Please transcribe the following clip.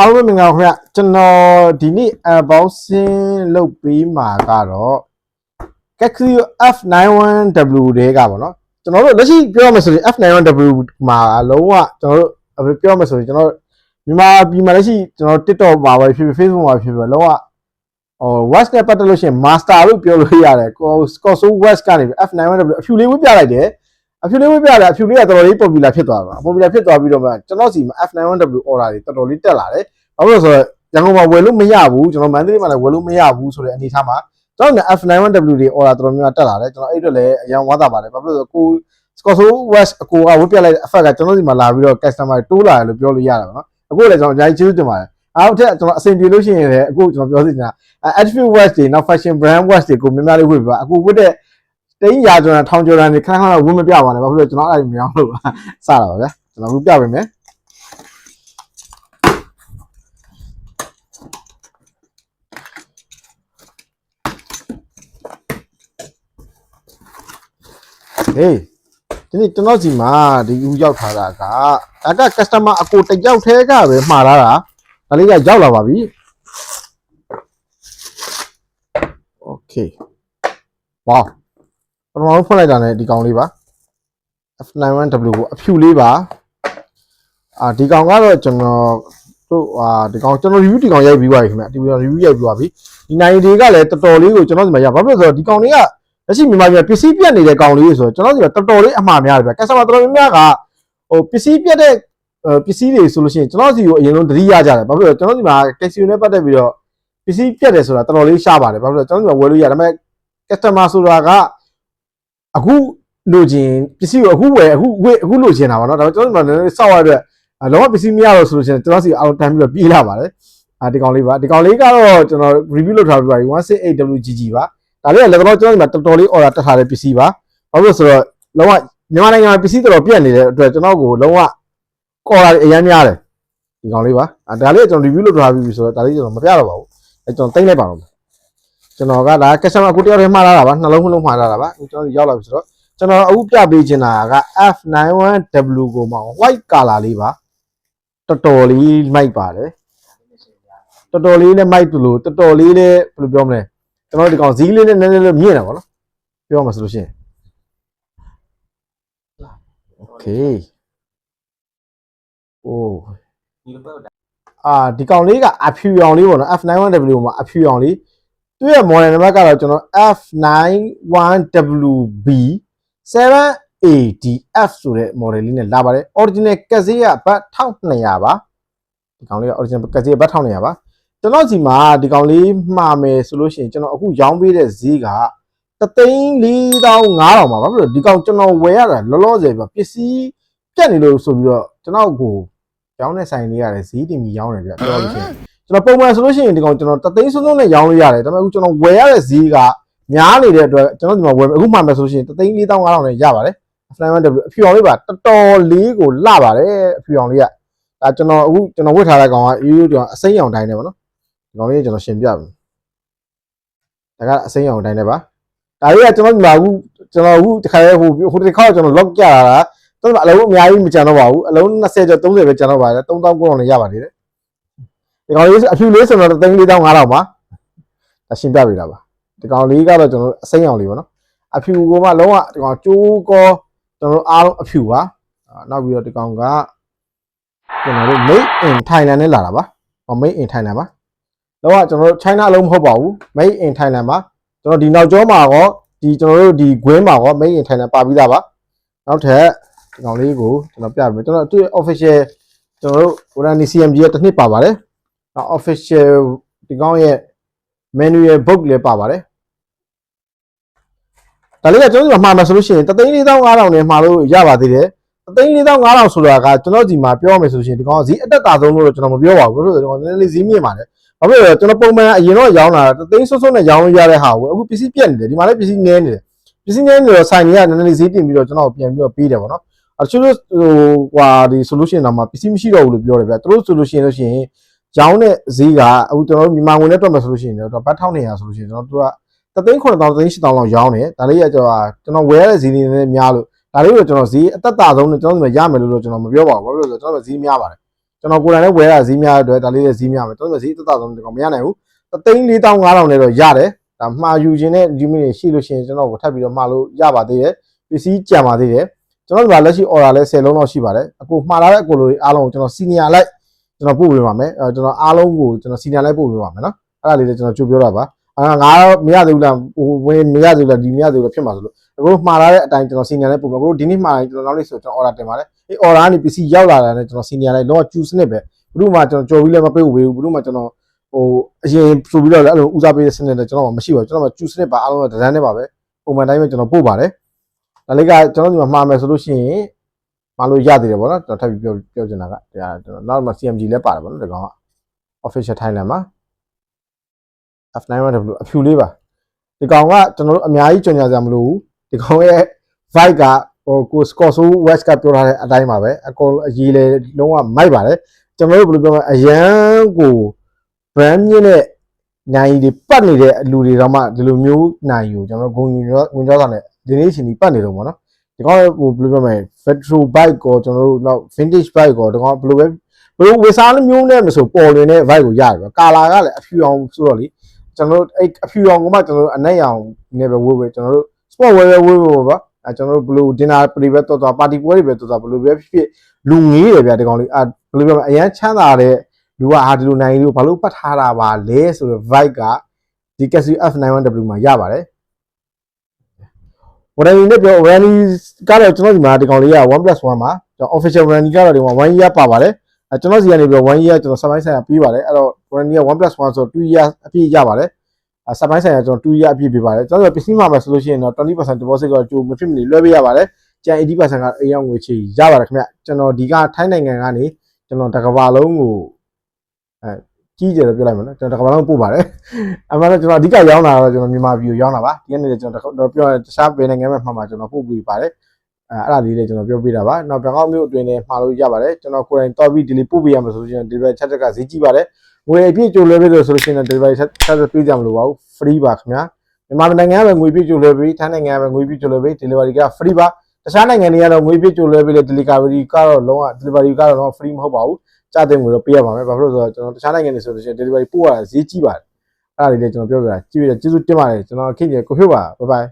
အားလုံးပဲမင်္ဂလာပါခင်ဗျကျွန်တော်ဒီနေ့ unboxing လုပ်ပေးမှာကတော့ Casio F91W တွေကပေါ့နော်ကျွန်တော်တို့လက်ရှိပြောရမယ်ဆိုရင် F91W မှာလုံးဝကျွန်တော်တို့ပြောရမယ်ဆိုရင်ကျွန်တော်မြန်မာပြည်မှာလက်ရှိကျွန်တော် TikTok မှာပဲဖြစ်ဖြစ် Facebook မှာဖြစ်ဖြစ်လုံးဝဟို watch နဲ့ပတ်သက်လို့ရှိရင် master လို့ပြောလို့ရတယ်ကို Scorso watch ကနေ F91W အဖြူလေးဝှပြလိုက်တယ် အဖြူလေးဝှပြတယ်အဖြူလေးကတော်တော်လေး popular ဖြစ်သွားတာ popular ဖြစ်သွားပြီးတော့မှကျွန်တော်စီမှာ F91W order တွေတော်တော်လေးတက်လာတယ်ဘာလို့လဲဆိုတော့ရန်ကုန်မှာဝယ်လို့မရဘူးကျွန်တော်မန္တလေးမှာလည်းဝယ်လို့မရဘူးဆိုတဲ့အနေအထားမှာကျွန်တော်လည်း F91W တွေ order တော်တော်များများတက်လာတယ်ကျွန်တော်အဲ့အတွက်လည်းအရင်ဝါသာပါတယ်ဘာလို့လဲဆိုတော့ကို Scotso West အကိုကဝတ်ပြလိုက်တဲ့အဖက်ကကျွန်တော်ဒီမှာလာပြီးတော့ customer တိုးလာတယ်လို့ပြောလို့ရတယ်ပေါ့နော်အခုလည်းကျွန်တော်အများကြီးကျေးဇူးတင်ပါတယ်အားအထက်ကျွန်တော်အဆင်ပြေလို့ရှိရင်လည်းအခုကျွန်တော်ပြောစီနေတာ Attribute West တွေနောက် Fashion Brand West တွေကိုများများလေးဝတ်ပြပါအခုဝတ်တဲ့ တိန်းရာကျော်တာထောင်ကျော်တာနေခဏခဏဝတ်မပြပါနဲ့ဘာဖြစ်လို့ကျွန်တော်အဲ့ဒါမရောလို့စတာပါဗျာကျွန်တော်ဝတ်ပြပေးမယ်ဟေးဒီနေ့ကျွန်တော်စီမှာဒီယူရောက်ထားတာကဒါက customer အကိုတစ်ယောက်တည်းကပဲမှားလာတာဒါလေးကရောက်လာပါပြီ Okay ဝေါ ပထမဆုံးဖွင့်လိုက်တာ ਨੇ ဒီကောင်လေးပါ F91W ကိုအဖြူလေးပါအာဒီကောင်ကတော့ကျွန်တော်တို့အာဒီကောင်ကျွန်တော် review ဒီကောင်ရိုက်ပြီးပါပြီခင်ဗျဒီကောင် review ရိုက်ပြီးပါပြီဒီနိုင်တွေကလည်းတော်တော်လေးကိုကျွန်တော်ဒီမှာရဘာဖြစ်လို့လဲဆိုတော့ဒီကောင်တွေကလက်ရှိမြန်မာပြည်ပစ္စည်းပြတ်နေတဲ့ကောင်လေးဆိုတော့ကျွန်တော်တို့ကတော်တော်လေးအမှားများတယ်ဗျကက်စတမာတော်တော်များများကဟိုပစ္စည်းပြတ်တဲ့ပစ္စည်းတွေဆိုလို့ရှိရင်ကျွန်တော်စီကိုအရင်ဆုံးတတိရကြတယ်ဘာဖြစ်လို့ကျွန်တော်ဒီမှာကက်ဆီယိုနဲ့ပတ်သက်ပြီးတော့ပစ္စည်းပြတ်တယ်ဆိုတာတော်တော်လေးရှားပါတယ်ဘာဖြစ်လို့ကျွန်တော်ဒီမှာဝယ်လို့ရတယ်ဒါပေမဲ့ကက်စတမာဆိုတာက အခုလိုချင်ပစ္စည်းကိုအခုဝယ်အခုဝယ်အခုလိုချင်တာပါเนาะဒါပေမဲ့ကျွန်တော်ဒီမှာလည်းစောက်ရတဲ့လောကပစ္စည်းမရတော့ဆိုလို့ရှိရင်ကျွန်တော်စီအောင်တန်းပြီးတော့ပြေးလာပါတယ်အာဒီကောင်လေးပါဒီကောင်လေးကတော့ကျွန်တော် review လုပ်ထားပြီးပါပြီ 168WGG ပါ ဒါလေးကလည်းတော့ကျွန်တော်ဒီမှာတော်တော်လေး order တက်ထားတဲ့ပစ္စည်းပါဘာလို့လဲဆိုတော့လုံးဝမြန်မာနိုင်ငံမှာပစ္စည်းတော်တော်ပြတ်နေတဲ့အတွက်ကျွန်တော်ကိုလုံးဝ order အများများတယ်ဒီကောင်လေးပါအဲဒါလေးကကျွန်တော် review လုပ်ထားပြီးပြီဆိုတော့ဒါလေးကျွန်တော်မပြတော့ပါဘူးအဲကျွန်တော်တင်လိုက်ပါတော့ ကျွန်တော်ကဒါ customer ကိုတယောက်တည်းမှားလာတာပါနှလုံးမလုံးမှားလာတာပါကျွန်တော်ရောက်လာပြီဆိုတော့ကျွန်တော်အခုပြပေးချင်တာက F91W ကိုမှ white color လေးပါတော်တော်လေးမိုက်ပါတယ်တော်တော်လေးနဲ့မိုက်သူလို့တော်တော်လေးနဲ့ဘယ်လိုပြောမလဲကျွန်တော်ဒီကောင်ဈီးလေးနဲ့နည်းနည်းလေးမြင့်တာပေါ့နော်ပြောမှာဆိုလို့ရှိရင် Okay โอ้အာဒီကောင်လေးကအဖြူရောင်လေးပေါ့နော် F91W မှာအဖြူရောင်လေး သူ့ရဲ့ model number ကတော့ကျွန်တော် F91WB 7ADF ဆိုတဲ့ model လေးနဲ့လာပါတယ် original ကက်ဆေးကဘတ်1200ပါဒီကောင်လေးက original ကက်ဆေးကဘတ်1200ပါကျွန်တော်စီမှာဒီကောင်လေးမှားမယ်ဆိုလို့ရှိရင်ကျွန်တော်အခုရောင်းပေးတဲ့ဈေးကတသိန်း4500ပါဘာဖြစ်လို့ဒီကောင်ကျွန်တော်ဝယ်ရတာလောလောဆယ်ပဲပစ္စည်းပြတ်နေလို့ဆိုပြီးတော့ကျွန်တော်ကိုရောင်းတဲ့ဆိုင်လေးရတယ်ဈေးတင်ပြီးရောင်းတယ်ပြပြောလို့ရှိရင် ကျွန်တော်ပုံမှန်ဆိုလို့ရှိရင်ဒီကောင်ကျွန်တော်တသိန်းစုံစုံနဲ့ရောင်းလို့ရတယ်ဒါပေမဲ့အခုကျွန်တော်ဝယ်ရတဲ့ဈေးကများနေတဲ့အတွက်ကျွန်တော်ဒီမှာဝယ်အခုမှမယ်ဆိုလို့ရှိရင်တသိန်း4500နဲ့ရပါတယ် F91W အဖြူအောင်လေးပါတော်တော်လေးကိုလှပါတယ်အဖြူအောင်လေးကဒါကျွန်တော်အခုကျွန်တော်ဝတ်ထားတဲ့ကောင်ကအေးကျွန်တော်အစိမ်းရောင်တိုင်းနဲ့ပေါ့နော်ဒီကောင်လေးကျွန်တော်ရှင်းပြပြီဒါကအစိမ်းအောင်တိုင်းနဲ့ပါဒါလေးကကျွန်တော်ဒီမှာအခုကျွန်တော်အခုတခါလေဟိုဟိုတစ်ခါကျွန်တော် lock ကြတာကတော်တော်အလုံးအများကြီးမကြံတော့ပါဘူးအလုံး20ကျော်30ပဲကြံတော့ပါတယ်3000ကိုတော့လည်းရပါသေးတယ် ဒီကောင်လေးအဖြူလေးဆိုတော့345000ပါဒါရှင်းပြပေးတာပါဒီကောင်လေးကတော့ကျွန်တော်အစိမ်းအောင်လေးပေါ့နော်အဖြူကမှလုံးဝဒီကောင်ကျိုးကောကျွန်တော်အားလုံးအဖြူပါနောက်ပြီးတော့ဒီကောင်ကကျွန်တော်တို့ made in Thailand နဲ့လာတာပါ made in Thailand ပါတော့ကျွန်တော်တို့ China အလုံးမဟုတ်ပါဘူး Made in Thailand ပါကျွန်တော်ဒီနောက်ကျောမှာရောဒီကျွန်တော်တို့ဒီ Gwin မှာရော Made in Thailand ပါပြီးသားပါနောက်ထပ်ဒီကောင်လေးကိုကျွန်တော်ပြပေးမယ်ကျွန်တော်သူ့ရဲ့ official ကျွန်တော်တို့ Orani CMG ရဲ့တစ်နှစ်ပါပါတယ် နောက် official ဒီကောင်ရဲ့ manual book လည်းပါပါတယ်ဒါလေးကကျွန်တော်ဒီမှာမှာမယ်ဆိုလို့ရှိရင်34500နဲ့မှာလို့ရပါသေးတယ်34500ဆိုတာကကျွန်တော်ဒီမှာပြောမယ်ဆိုလို့ရှိရင်ဒီကောင်ကဈေးအတက်တာဆုံးလို့တော့ကျွန်တော်မပြောပါဘူးဘယ်လိုလဲကျွန်တော်နည်းနည်းလေးဈေးမြင့်ပါတယ်ဘာဖြစ်လဲကျွန်တော်ပုံမှန်အရင်တော့ရောင်းလာတာသိန်းစွန်းစွန်းနဲ့ရောင်းလို့ရတဲ့ဟာကိုအခုပစ္စည်းပြက်နေတယ်ဒီမှာလည်းပစ္စည်းနည်းနေတယ်ပစ္စည်းနည်းနေတော့ဆိုင်ကြီးကနည်းနည်းလေးဈေးတင်ပြီးတော့ကျွန်တော်ပြန်ပြီးတော့ပေးတယ်ပေါ့နော်အချို့ဟိုဟွာဒီ solution တော့မှပစ္စည်းမရှိတော့ဘူးလို့ပြောတယ်ဗျသူတို့ solution လို့ရှိရင် ရောင်းတဲ့ဈေးကအခုကျွန်တော်တို့မြန်မာငွေနဲ့တွက်မယ်ဆိုလို့ရှိရင်တော့ဘတ်1200ဆိုလို့ရှိရင်ကျွန်တော်တို့ကတသိန်း9000တသိန်း8000လောက်ရောင်းတယ်ဒါလေးကကျွန်တော်ကျွန်တော်ဝယ်ရတဲ့ဈေးနေနဲ့များလို့ဒါလေးကိုကျွန်တော်ဈေးအသက်တာဆုံးနဲ့ကျွန်တော်ဒီမှာရမယ်လို့တော့ကျွန်တော်မပြောပါဘူးဘာဖြစ်လို့လဲဆိုတော့ကျွန်တော်ဈေးများပါတယ်ကျွန်တော်ကိုယ်တိုင်လည်းဝယ်ရဈေးများတဲ့အတွက်ဒါလေးလည်းဈေးများမယ်ကျွန်တော်ဈေးသက်သာဆုံးဒီကောင်မရနိုင်ဘူး3သိန်း4500နဲ့တော့ရတယ်ဒါမှာယူခြင်းနဲ့ဒီမိနစ်ရှိလို့ရှိရင်ကျွန်တော်ကိုထပ်ပြီးတော့မှာလို့ရပါသေးတယ်ပစ္စည်းကြံပါသေးတယ်ကျွန်တော်ဒီမှာလက်ရှိ order လဲ10လုံးလောက်ရှိပါတယ်အခုမှာလာတဲ့အကိုလိုအားလုံးကိုကျွန်တော် senior လိုက် ကျွန်တော်ပို့ပေးပါမယ်အဲကျွန်တော်အားလုံးကိုကျွန်တော် senior လိုက်ပို့ပေးပါမယ်နော်အဲ့ဒါလေးလည်းကျွန်တော်ကြိုပြောတာပါအာငါတော့မရသေးဘူးလားဟိုဝင်မရသေးဘူးလားဒီမရသေးဘူးလားဖြစ်မှာဆိုလို့အခုမှာလာတဲ့အတိုင်းကျွန်တော် senior လိုက်ပို့မယ်အခုဒီနေ့မှာကျွန်တော်နောက်လေးဆိုကျွန်တော် order တင်ပါတယ်အေး order ကနေပစ္စည်းရောက်လာတာနဲ့ကျွန်တော် senior လိုက်တော့ choose နစ်ပဲဘယ်သူမှကျွန်တော်ကြော်ပြီးလည်းမပေးဘူးဘယ်သူမှကျွန်တော်ဟိုအရင်ဆိုပြီးတော့လည်းအဲ့လိုဦးစားပေးတဲ့စနစ်နဲ့ကျွန်တော်မရှိပါဘူးကျွန်တော်က choose နစ်ပါအားလုံးကဒဇန်နဲ့ပါပဲပုံမှန်တိုင်းပဲကျွန်တော်ပို့ပါတယ်ဒါလေးကကျွန်တော်ဒီမှာမှာမယ်ဆိုလို့ရှိရင် မှာလို့ရသေးတယ်ပေါ့နော်ကျွန်တော်ထပ်ပြီးပြောပြောချင်တာကဒါကျွန်တော်နောက်မှာ CMG လည်းပါတယ်ပေါ့နော်ဒီကောင်က official Thailand မှာ F91W အဖြူလေးပါဒီကောင်ကကျွန်တော်တို့အများကြီးကြော်ညာစရာမလိုဘူးဒီကောင်ရဲ့ vibe ကဟိုကို Scotso West ကပြောထားတဲ့အတိုင်းပါပဲအကုန်အရေးလေလုံးဝမိုက်ပါတယ်ကျွန်တော်တို့ဘယ်လိုပြောမလဲအရန်ကို brand မြင့်တဲ့နိုင်တွေပတ်နေတဲ့အလူတွေတော့မှဒီလိုမျိုးနိုင်ကိုကျွန်တော်တို့ဂုံယူရောဝင်ကြောတာနဲ့ဒီနေ့ရှင်ဒီပတ်နေတော့ဗောနော် ဒီကောင်ဟိုဘယ်လိုပြောမလဲ retro bike ကိုကျွန်တော်တို့နောက် vintage bike ကိုဒီကောင်ဘယ်လိုပဲဘယ်လိုဝေစားမျိုးနဲ့မဆိုပေါ်လွင်တဲ့ vibe ကိုရတယ်ဗျကာလာကလည်းအဖြူအောင်ဆိုတော့လေကျွန်တော်တို့အဲ့အဖြူအောင်ကမှကျွန်တော်တို့အနက်ရောင်နဲ့ပဲဝေးဝေးကျွန်တော်တို့ sport ဝေးဝေးဝေးဝေးပါအဲကျွန်တော်တို့ဘယ်လို dinner တွေပဲတော်တော် party ပွဲတွေပဲတော်တော်ဘယ်လိုပဲဖြစ်ဖြစ်လူငေးတယ်ဗျဒီကောင်လေးအဲဘယ်လိုပြောမလဲအရန်ချမ်းသာတဲ့လူကဟာဒီလိုနိုင်လို့ဘာလို့ပတ်ထားတာပါလဲဆိုတော့ vibe ကဒီ Casio F91W မှာရပါတယ် warranty နဲ့ပြော warranty ကတော့ကျွန်တော်ဒီမှာဒီကောင်လေးက 1+1 ပါကျွန်တော် official warranty ကတော့ဒီမှာ1 year ပါပါတယ်အဲကျွန်တော်စီကနေပြီး1 year ကျွန်တော်စပိုင်းဆိုင်ရာပြီးပါတယ်အဲ့တော့ warranty က 1+1 ဆိုတော့2 year အပြည့်ရပါတယ်အဲစပိုင်းဆိုင်ရာကျွန်တော်2 year အပြည့်ပေးပါတယ်ကျွန်တော်ပစ္စည်းမှာမယ်ဆိုလို့ရှိရင်တော့20% deposit ကကြိုမဖြစ်မနေလွှဲပေးရပါတယ်ကျန်80%ကအိမ်ရောက်ငွေချေရပါတယ်ခင်ဗျကျွန်တော်ဒီကထိုင်းနိုင်ငံကနေကျွန်တော်တစ်ကမ္ဘာလုံးကိုအဲ ကြီးကြတယ်ပြောလိုက်မယ်နော်ကျွန်တော်တစ်ကမ္ဘာလုံးပို့ပါတယ်အမှန်တော့ကျွန်တော်အဓိကရောင်းတာတော့ကျွန်တော်မြန်မာပြည်ကိုရောင်းတာပါဒီကနေ့လည်းကျွန်တော်တော့ပြောရတခြားဘယ်နိုင်ငံမှာမှကျွန်တော်ပို့ပေးပါတယ်အဲအဲ့ဒါလေးလည်းကျွန်တော်ပြောပြတာပါနောက်ဘန်ကောက်မြို့အတွင်းနဲ့မှာလို့ရပါတယ်ကျွန်တော်ကိုယ်တိုင်တော်ပြီးဒီလေးပို့ပေးရမှာဆိုလို့ရှိရင် delivery charge ကဈေးကြီးပါတယ်ငွေအပြည့်ကြိုလွှဲပေးလို့ဆိုလို့ရှိရင် delivery charge ပေးကြမလို့ပါဘူး free ပါခင်ဗျာမြန်မာနိုင်ငံကပဲငွေပြည့်ကြိုလွှဲပေးထိုင်းနိုင်ငံကပဲငွေပြည့်ကြိုလွှဲပေး delivery က free ပါတခြားနိုင်ငံတွေကတော့ငွေပြည့်ကြိုလွှဲပေးလေ delivery ကတော့လုံးဝ delivery ကတော့လုံးဝ free မဟုတ်ပါဘူး စတဲ့ငွေတော့ပေးရပါမယ်ဘာဖြစ်လို့လဲဆိုတော့ကျွန်တော်တခြားနိုင်ငံတွေဆိုလို့ရှိရင် delivery ပို့ရတာဈေးကြီးပါတယ်အဲ့ဒါလေးလည်းကျွန်တော်ပြောပြတာကြည့်ပြီးတော့ကျေးဇူးတင်ပါတယ်ကျွန်တော်ခင်ဗျကိုဖြုတ်ပါ bye bye